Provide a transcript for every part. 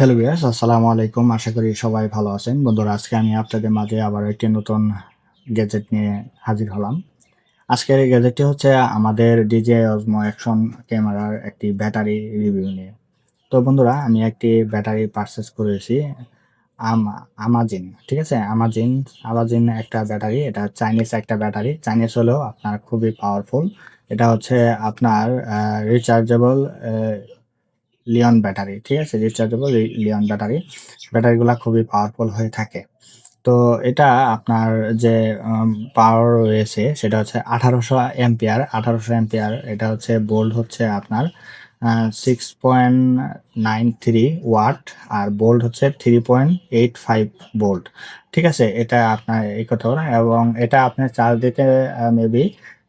Hello viewers আসসালামু আলাইকুম। আশা করি সবাই ভালো আছেন। বন্ধুরা, আজকে আমি আপনাদের মাঝে আবার একটি নতুন গ্যাজেট নিয়ে হাজির হলাম। আজকের এই গ্যাজেটটি হচ্ছে আমাদের ডিজে অজমো অ্যাকশন ক্যামেরার একটি ব্যাটারি রিভিউ নিয়ে। তো বন্ধুরা, আমি একটি ব্যাটারি পারচেস করেছি আমাজিন ঠিক আছে? আমাজিন আমাজিন একটা ব্যাটারি, এটা চাইনিজ একটা ব্যাটারি। চাইনিজ হলেও আপনার খুবই পাওয়ারফুল এটা হচ্ছে আপনার রিচার্জেবল লিওন ব্যাটারি, ঠিক আছে? Rechargeable Li-ion battery. ব্যাটারিগুলো খুবই পাওয়ারফুল হয়ে থাকে। তো এটা আপনার যে পাওয়ার রয়েছে, সেটা হচ্ছে আঠারোশো এম্পিয়ার আঠারোশো এম্পিয়ার এটা হচ্ছে বোল্ড হচ্ছে আপনার six point nine three watt আর বোল্ড হচ্ছে three point eight five volt ঠিক আছে? এটা আপনার এই কথা এবং এটা আপনার চার্জ দিতে মেবি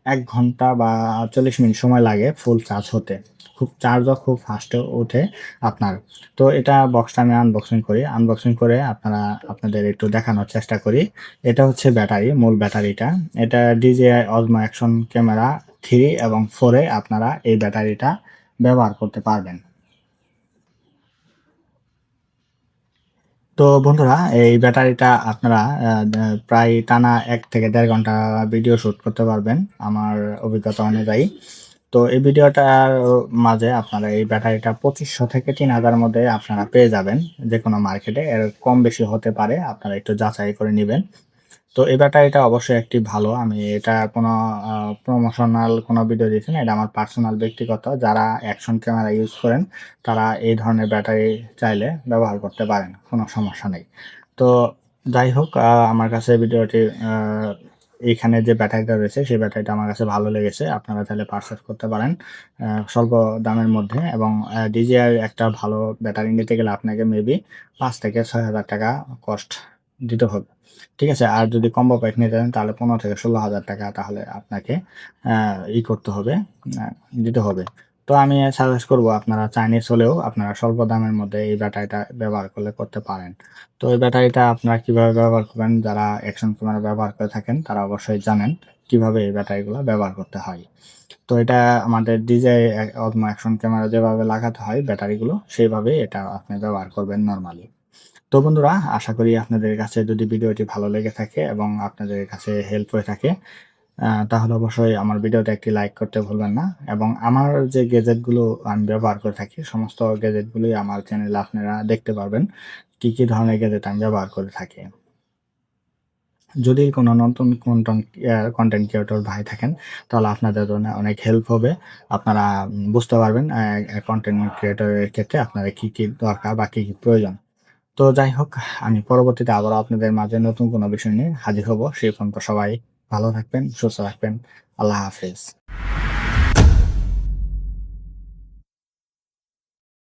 এক ঘণ্টা বা চল্লিশ মিনিট সময় লাগে ফুল চার্জ হতে। খুব চার্জও খুব ফাস্টে ওঠে আপনার। তো এটা বক্সটা আমি আনবক্সিং করি। আনবক্সিং করে আপনারা, আপনাদের একটু দেখানোর চেষ্টা করি। এটা হচ্ছে ব্যাটারি, মূল ব্যাটারিটা। এটা DJI Osmo action camera three এবং ফোরে আপনারা এই ব্যাটারিটা ব্যবহার করতে পারবেন। তো বন্ধুরা, এই ব্যাটারিটা আপনারা প্রায় টানা এক থেকে দেড় ঘণ্টা ভিডিও শ্যুট করতে পারবেন আমার অভিজ্ঞতা অনুযায়ী। তো এই ভিডিওটার মাঝে আপনারা এই ব্যাটারিটা পঁচিশশো থেকে তিন হাজার মধ্যে আপনারা পেয়ে যাবেন যে কোনো মার্কেটে। এর কম বেশি হতে পারে, আপনারা একটু যাচাই করে নেবেন। তো এই ব্যাটারিটা অবশ্যই একটি ভালো। আমি এটা কোনো প্রমোশনাল কোনো ভিডিও দিয়েছি না, এটা আমার পার্সোনাল ব্যক্তিগত। যারা অ্যাকশন ক্যামেরা ইউজ করেন, তারা এই ধরনের ব্যাটারি চাইলে ব্যবহার করতে পারেন, কোনো সমস্যা নেই। তো যাই হোক আমার কাছে ভিডিওটি এইখানে যে ব্যাটারিটা রয়েছে, সেই ব্যাটারিটা আমার কাছে ভালো লেগেছে। আপনারা তাহলে পারচেস করতে পারেন স্বল্প দামের মধ্যে এবং ডিজিআই একটা ভালো ব্যাটারি নিতে গেলে আপনাকে মেবি পাঁচ থেকে ছয় হাজার টাকা কস্ট দিতে হবে। ঠিক আছে? আর যদি কম্বো প্যাক নিতে চান, তাহলে পনেরো থেকে ষোলো হাজার টাকা তাহলে আপনাকে ই করতে হবে দিতে হবে। তো আমি সাজেস্ট করব আপনারা চাইনিজ হলেও আপনারা স্বল্প দামের মধ্যে এই ব্যাটারিটা ব্যবহার করলে করতে পারেন। তো এই ব্যাটারিটা আপনারা কীভাবে ব্যবহার করবেন, যারা অ্যাকশন ক্যামেরা ব্যবহার করে থাকেন, তারা অবশ্যই জানেন কীভাবে এই ব্যাটারিগুলো ব্যবহার করতে হয়। তো এটা আমাদের ডিজে অদমো অ্যাকশন ক্যামেরা যেভাবে লাগাতে হয় ব্যাটারিগুলো সেইভাবেই এটা আপনি ব্যবহার করবেন নর্মালি তো বন্ধুরা, আশা করি আপনাদের কাছে যদি ভিডিওটি ভালো লেগে থাকে এবং আপনাদের কাছে হেল্প হয়ে থাকে তাহলে অবশ্যই আমার ভিডিওতে একটি লাইক করতে ভুলবেন না এবং আমার যে গেজেটগুলো আমি ব্যবহার করে থাকি, সমস্ত গেজেটগুলোই আমার চ্যানেলে আপনারা দেখতে পারবেন, কি কি ধরনের গেজেট আমি ব্যবহার করে থাকি। যদি কোনো নতুন কন্টেন্ট ক্রিয়েটর ভাই থাকেন, তাহলে আপনাদের জন্য অনেক হেল্প হবে। আপনারা বুঝতে পারবেন কন্টেন্ট ক্রিয়েটরের ক্ষেত্রে আপনারা কী কী দরকার বা কী কী প্রয়োজন। তো যাই হোক আমি পরবর্তীতে আবারও আপনাদের মাঝে নতুন কোনো বিষয় নিয়ে হাজির হব। সেই পর্যন্ত সবাই ভালো থাকবেন, সুস্থ থাকবেন। আল্লাহ হাফেজ।